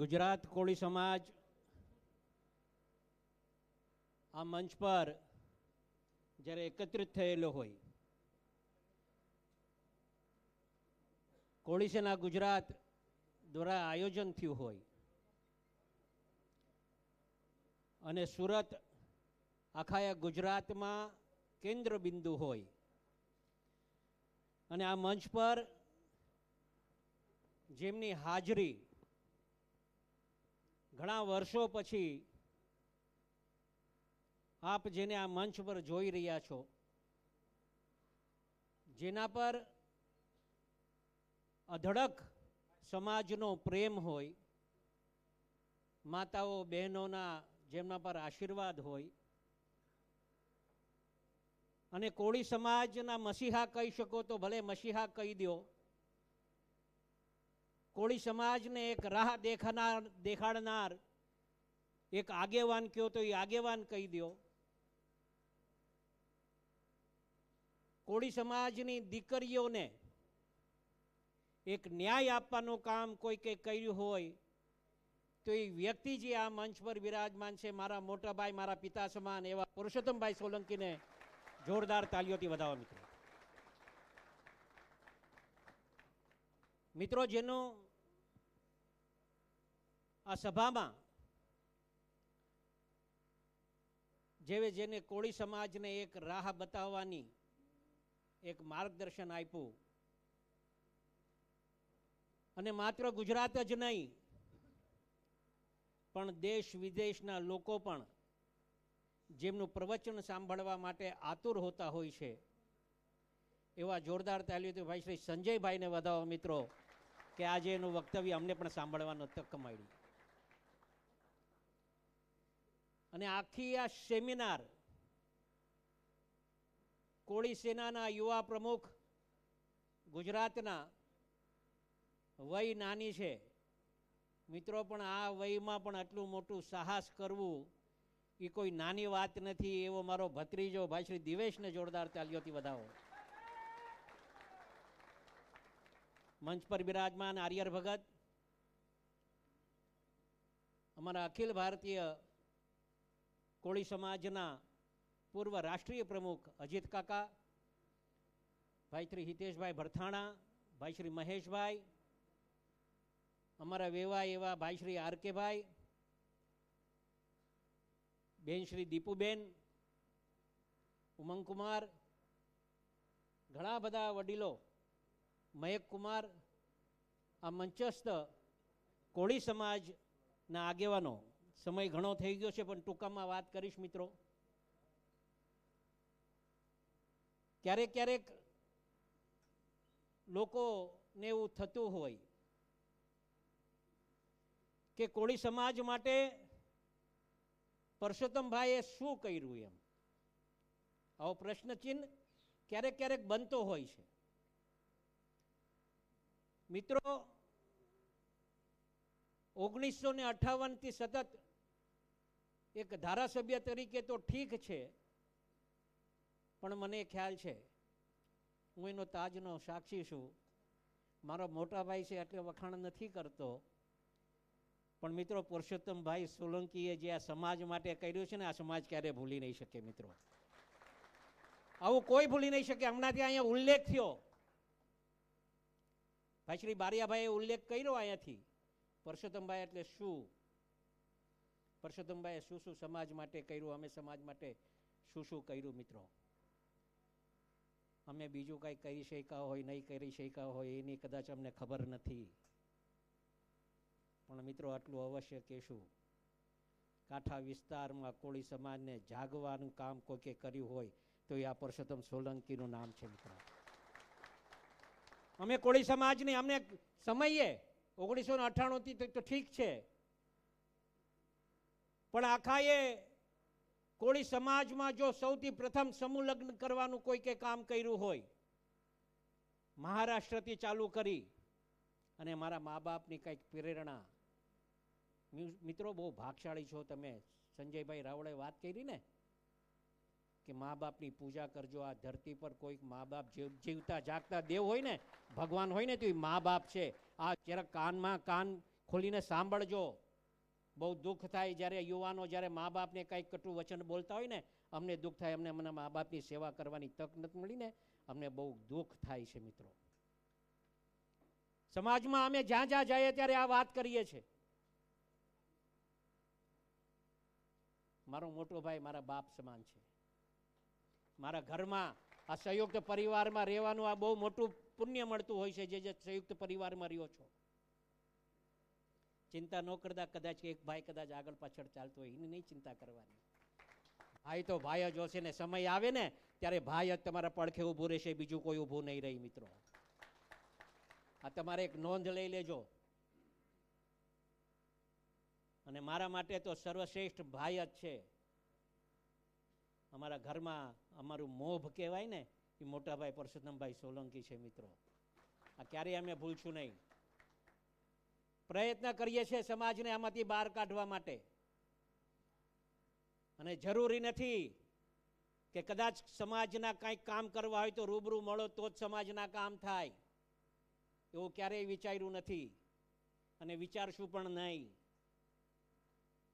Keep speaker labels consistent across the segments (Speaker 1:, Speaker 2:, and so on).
Speaker 1: ગુજરાત કોળી સમાજ આ મંચ પર જ્યારે એકત્રિત થયેલો હોય, કોળી સેના ગુજરાત દ્વારા આયોજન થયું હોય અને સુરત આખા ગુજરાતમાં કેન્દ્ર બિંદુ હોય અને આ મંચ પર જેમની હાજરી ઘણા વર્ષો પછી આપ જેને આ મંચ પર જોઈ રહ્યા છો, જેના પર અધડક સમાજનો પ્રેમ હોય, માતાઓ બહેનોના જેમના પર આશીર્વાદ હોય, અને કોળી સમાજના મસીહા કહી શકો તો ભલે મસીહા કહી દો કોળી સમાજને એક રાહ દેખાનાર, દેખાડનાર એક આગેવાન કયો તો એ આગેવાન કહી દો કોળી સમાજની દીકરીઓને એક ન્યાય આપવાનું કામ કોઈ કંઈ કર્યું હોય, તો એ વ્યક્તિ જે આ મંચ પર વિરાજમાન છે, મારા મોટા ભાઈ, મારા પિતા સમાન એવા પુરુષોત્તમભાઈ સોલંકીને જોરદાર તાલીઓથી વધાવો મિત્રો. મિત્રો, જેનું આ સભામાં જેવે જેને કોળી સમાજને એક રાહ બતાવવાની એક માર્ગદર્શન આપ્યું. અને માત્ર ગુજરાત જ નહીં, પણ દેશ વિદેશના લોકો પણ જેમનું પ્રવચન સાંભળવા માટે આતુર હોતા હોય છે, એવા જોરદાર તાલીઓથી ભાઈ શ્રી સંજયભાઈને વધાવો મિત્રો, કે આજે એનું વક્તવ્ય અમને પણ સાંભળવાનો તક મળી. અને આખી આ સેમિનાર કોળી સેનાના યુવા પ્રમુખ ગુજરાતના વય નાની છે. મિત્રો, પણ આ વયમાં પણ આટલું મોટું સાહસ કરવું એ કોઈ નાની વાત નથી, એવો મારો ભત્રીજો ભાઈ શ્રી દિવેશને જોરદાર તાલીઓથી વધાવો. મંચ પર બિરાજમાન આર્યર ભગત અમારા અખિલ ભારતીય કોળી સમાજના પૂર્વ રાષ્ટ્રીય પ્રમુખ અજીત કાકા, ભાઈ શ્રી હિતેશભાઈ ભરથાણા, ભાઈ શ્રી મહેશભાઈ, અમારા વેવા એવા ભાઈ શ્રી આર ભાઈ બેન શ્રી દીપુબેન, ઉમંગકુમાર, ઘણા બધા વડીલો મયક કુમાર આ મંચસ્થ કોળી સમાજના આગેવાનો સમય ઘણો થઈ ગયો છે, પણ ટૂંકામાં વાત કરીશ મિત્રો. ક્યારેક ક્યારેક લોકોને એવું થતું હોય કે કોળી સમાજ માટે પરસોત્તમભાઈએ શું કર્યું એમ? આવો પ્રશ્નચિહ્ન ક્યારેક ક્યારેક બનતો હોય છે. મિત્રો ઓગણીસો ને અઠાવનથી સતત એક ધારાસભ્ય તરીકે તો ઠીક છે, પણ મને ખ્યાલ છે, હું એનો તાજનો સાક્ષી છું. મારો મોટા ભાઈ છે એટલે વખાણ નથી કરતો. પણ મિત્રો, પુરુષોત્તમભાઈ સોલંકીએ જે આ સમાજ માટે કર્યું છે ને, આ સમાજ ક્યારે ભૂલી નહીં શકે મિત્રો. આવું કોઈ ભૂલી નહીં શકે. હમણાં ત્યાં અહીંયા ઉલ્લેખ થયો. ભાઈ, શ્રી બારિયાભાઈએ ઉલ્લેખ કર્યો અહીંયાથી. પરસોત્તમભાઈ એટલે શું? પરસોત્તમભાઈએ શું શું સમાજ માટે કર્યું? અમે સમાજ માટે શું શું કર્યું મિત્રો? અમે બીજું કાંઈ કરી શક્યા હોય, નહીં કરી શક્યા હોય, એની કદાચ અમને ખબર નથી. પણ મિત્રો આટલું અવશ્ય કહેશું. કાંઠા વિસ્તારમાં કોળી સમાજને જાગવાનું કામ કોઈકે કર્યું હોય, તો એ આ પરસોત્તમ સોલંકીનું નામ છે મિત્રો. અમે કોળી સમાજની, અમને સમયે ઓગણીસો ને અઠ્ઠાણુંથી તો ઠીક છે. પણ આખા એ કોળી સમાજમાં જો સૌથી પ્રથમ સમૂહ લગ્ન કરવાનું કોઈ કે કામ કર્યું હોય, મહારાષ્ટ્રથી ચાલુ કરી અને મારા મા બાપની કંઈક પ્રેરણા. મિત્રો બહુ ભાગશાળી છો તમે. સંજયભાઈ રાવળે વાત કરી ને કે મા બાપની પૂજા કરજો, આ ધરતી પર કોઈક મા બાપ જીવ, જીવતા જાગતા દેવ હોય ને, ભગવાન હોય ને તો એ મા બાપ છે. આ જરા કાનમાં કાન ખોલીને સાંભળજો. બહુ દુઃખ થાય જ્યારે યુવાનો જ્યારે મા બાપને કંઈક કટુ વચન બોલતા હોય ને, અમને દુઃખ થાય, અમને મને મા બાપની સેવા કરવાની તક નથી મળી ને, અમને બહુ દુઃખ થાય છે મિત્રો. સમાજમાં અમે જ્યાં જ્યાં જઈએ ત્યારે આ વાત કરીએ છીએ. મારો મોટો ભાઈ મારા બાપ સમાન છે. મારા ઘરમાં આ સંયુક્ત પરિવારમાં રહેવાનું આ બહુ મોટું પુણ્ય મળતું હોય છે, જે જે સંયુક્ત પરિવારમાં રહ્યો છો. ચિંતા ન કરતા, કદાચ એક ભાઈ કદાચ આગળ પાછળ ચાલતો હોય, એની નહીં ચિંતા કરવાની. ભાઈ તો ભાઈ જ હશે ને, સમય આવે ને, ત્યારે ભાઈ જ તમારા પડખે ઊભું રહેશે, બીજું કોઈ ઊભું નહીં રહી મિત્રો. આ તમારે એક નોંધ લઈ લેજો. અને મારા માટે તો સર્વશ્રેષ્ઠ ભાઈ જ છે. અમારા ઘરમાં અમારું મોભ કહેવાય ને, એ મોટાભાઈ પરસોત્તમભાઈ સોલંકી છે મિત્રો. આ ક્યારેય અમે ભૂલશું નહીં. પ્રયત્ન કરીએ છીએ સમાજને આમાંથી બહાર કાઢવા માટે. અને જરૂરી નથી કે કદાચ સમાજના કંઈક કામ કરવા હોય તો રૂબરૂ મળો તો જ સમાજના કામ થાય. એવું ક્યારેય વિચાર્યું નથી. અને વિચારશું પણ નહીં.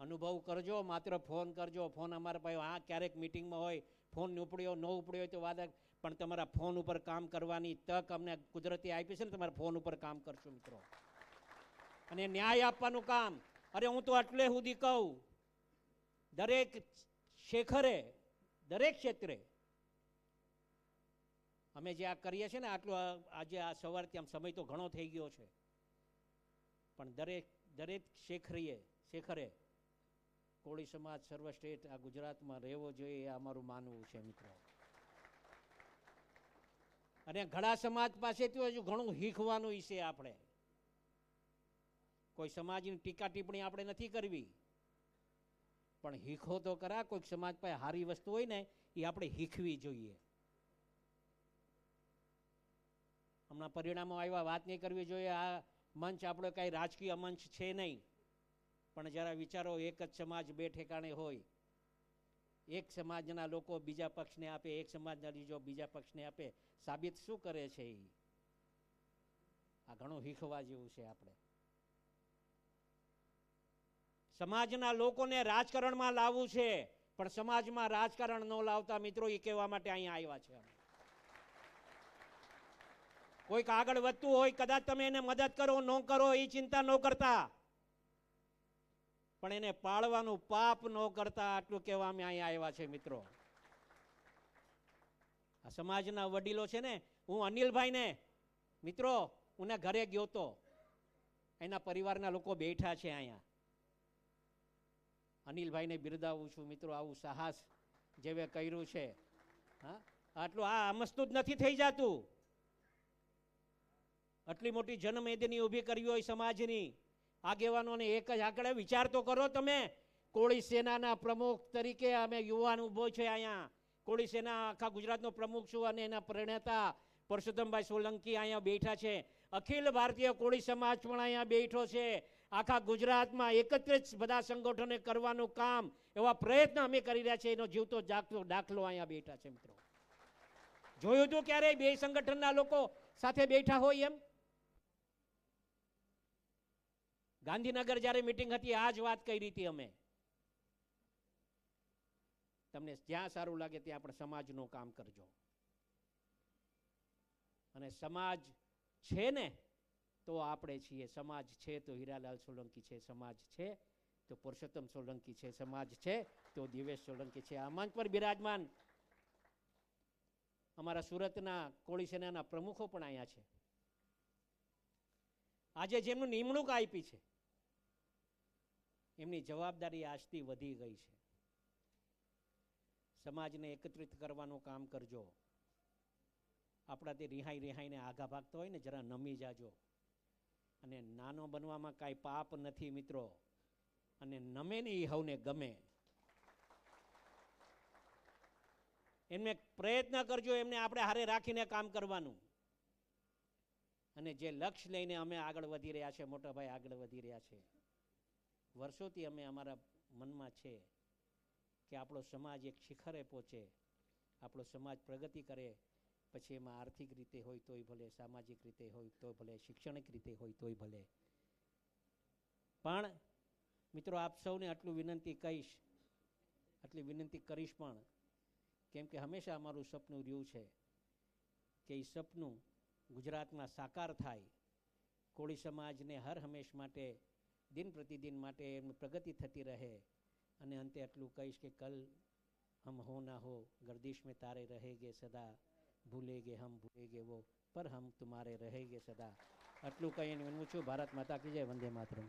Speaker 1: અનુભવ કરજો, માત્ર ફોન કરજો. ફોન અમારા પાસે હા ક્યારેક મિટિંગમાં હોય, ફોન ઉપડ્યો, ન ઉપડ્યો હોય તો વાદક પણ તમારા ફોન ઉપર કામ કરવાની તક અમને કુદરતી આપી છે ને તમારા ફોન ઉપર કામ કરશો મિત્રો. અને ન્યાય આપવાનું કામ. અરે હું તો એટલે સુધી કહું, દરેક શેખરે, દરેક ક્ષેત્રે અમે જે આ કરીએ છીએ ને, આટલું આજે આ સવારથી આમ સમય તો ઘણો થઈ ગયો છે. પણ દરેક દરેક શેખરીએ, શેખરે, કોળી સમાજ સર્વશ્રેષ્ઠ આ ગુજરાતમાં રહેવો જોઈએ એ અમારું માનવું છે મિત્રો. અને ઘણા સમાજ પાસેથી હજુ ઘણું શીખવાનું છે આપણે. કોઈ સમાજની ટીકા ટિપ્પણી આપણે નથી કરવી. પણ હીખો તો કરા, કોઈક સમાજ પાસે સારી વસ્તુ હોય ને, એ આપણે શીખવી જોઈએ. હમણાં પરિણામો આવ્યા, વાત નહીં કરવી જોઈએ, આ મંચ આપણો કાંઈ રાજકીય મંચ છે નહીં. પણ જરા વિચારો, એક જ સમાજ બે ઠેકાણે હોય. એક સમાજના લોકો બીજા પક્ષને આપે, એક સમાજના બીજો બીજા પક્ષને આપે. સાબિત શું કરે છે એ આ ઘણું શીખવા જેવું છે આપણે. સમાજના લોકોને રાજકારણમાં લાવવું છે, પણ સમાજમાં રાજકારણ ન લાવતા મિત્રો એ કહેવા માટે અહીંયા આવ્યા છે કોઈક આગળ વધતું હોય, કદાચ તમે એને મદદ કરો, ન કરો એ ચિંતા ન કરતા. પણ એને પાળવાનું પાપ ન કરતા, આટલું કહેવા અમે અહીંયા આવ્યા છે મિત્રો. આ સમાજના વડીલો છે ને, હું અનિલભાઈને, મિત્રો હું ને ઘરે ગયો તો. એના પરિવારના લોકો બેઠા છે અહીંયા. અનિલભાઈને બિરદાવું છું, મિત્રો, આવું સાહસ જેવે કર્યું છે. હા? આટલું આ અમસ્તું જ નથી થઈ જતું. આટલી મોટી જનમેદની ઊભી કરવી હોય સમાજની. આગેવાનોને એક જ આગળ વિચાર તો કરો તમે. કોળી સેનાના પ્રમુખ તરીકે અમે યુવાન ઊભો છે અહીંયા. કોળી સેના આખા ગુજરાતનો પ્રમુખ છું અને એના પ્રણેતા પરસોત્તમભાઈ સોલંકી અહીંયા બેઠા છે. અખિલ ભારતીય કોળી સમાજ પણ અહીંયા બેઠો છે. આખા ગુજરાતમાં એકત્રિત બધા સંગઠને કરવાનું કામ, એવા પ્રયત્ન અમે કરી રહ્યા છીએ. એનો જીવતો જાગતો દાખલો અહીંયા બેઠા છે મિત્રો. જોયું તું ક્યારેય બે સંગઠનના લોકો સાથે બેઠા હોય એમ? ગાંધીનગર જ્યારે મિટિંગ હતી, આ જ વાત કરી હતી અમે. તમને જ્યાં સારું લાગે ત્યાં આપણે સમાજનું કામ કરજો. અને સમાજ છે ને તો આપણે છીએ સમાજ છે, તો હીરાલાલ સોલંકી છે, સમાજ છે, તો પુરુષોત્તમ સોલંકી છે, સમાજ છે, તો દિવેશ સોલંકી છે. આ મંચ પર બિરાજમાન અમારા સુરતના કોળી સેનાના પ્રમુખો પણ અહીંયા છે. આજે જેમનું નિમણૂક આપી છે, એમની જવાબદારી આજથી વધી ગઈ છે. સમાજને એકત્રિત કરવાનું કામ કરજો. આપણાથી રિહાઈ રિહાઈને આગા ભાગતો હોય ને, જરા નમી જાજો. અને નાનો બનવામાં કાંઈ પાપ નથી મિત્રો. અને નમે ને એ હવને ગમે. એમને પ્રયત્ન કરજો, એમને આપણે હારે રાખીને કામ કરવાનું. અને જે લક્ષ્ય લઈને અમે આગળ વધી રહ્યા છે, મોટા ભાઈ આગળ વધી રહ્યા છે. વર્ષોથી અમે અમારા મનમાં છે કે આપણો સમાજ એક શિખરે પહોંચે, આપણો સમાજ પ્રગતિ કરે પછી એમાં આર્થિક રીતે હોય તોય ભલે, સામાજિક રીતે હોય તો ભલે, શૈક્ષણિક રીતે હોય તોય ભલે. પણ મિત્રો, આપ સૌને આટલું વિનંતી કહીશ, આટલી વિનંતી કરીશ પણ, કેમ કે હંમેશા અમારું સપનું રહ્યું છે કે એ સપનું ગુજરાતમાં સાકાર થાય. કોળી સમાજને હર હંમેશ માટે, દિન પ્રતિદિન માટે એમની પ્રગતિ થતી રહે. અને અંતે આટલું કહીશ કે કલ હમ હો ના હો, ગર્દિશ મેં તારે રહે રહેગે સદા. ભૂલેગે હમ, ભૂલેગે વો, પર હમ તુમારે રહેગે સદા. આટલું કહીને હું છું. ભારત માતા કી જય, વંદે માતરમ.